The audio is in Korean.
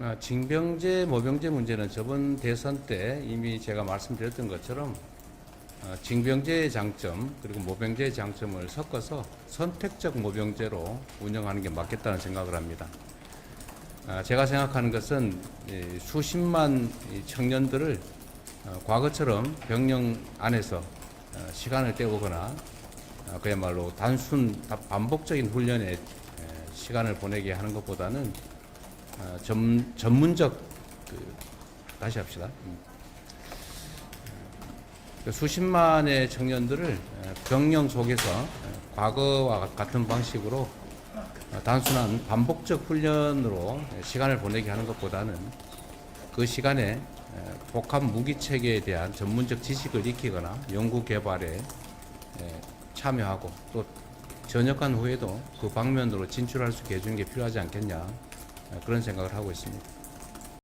아, 징병제, 모병제 문제는 저번 대선 때 이미 제가 말씀드렸던 것처럼 어, 징병제의 장점 그리고 모병제의 장점을 섞어서 선택적 모병제로 운영하는 게 맞겠다는 생각을 합니다. 아, 제가 생각하는 것은 이 수십만 이 청년들을 어, 과거처럼 병영 안에서 어, 시간을 때우거나 어, 그야말로 단순 다- 반복적인 훈련에 에, 시간을 보내게 하는 것보다는 어, 전, 전문적 그, 다시 합시다. 음. 그 수십만의 청년들을 에, 병영 속에서 에, 과거와 같은 방식으로 어, 단순한 반복적 훈련으로 에, 시간을 보내게 하는 것보다는 그 시간에 에, 복합 무기 체계에 대한 전문적 지식을 익히거나 연구 개발에 에, 참여하고 또 전역한 후에도 그 방면으로 진출할 수 있게 해주는 게 필요하지 않겠냐 에, 그런 생각을 하고 있습니다.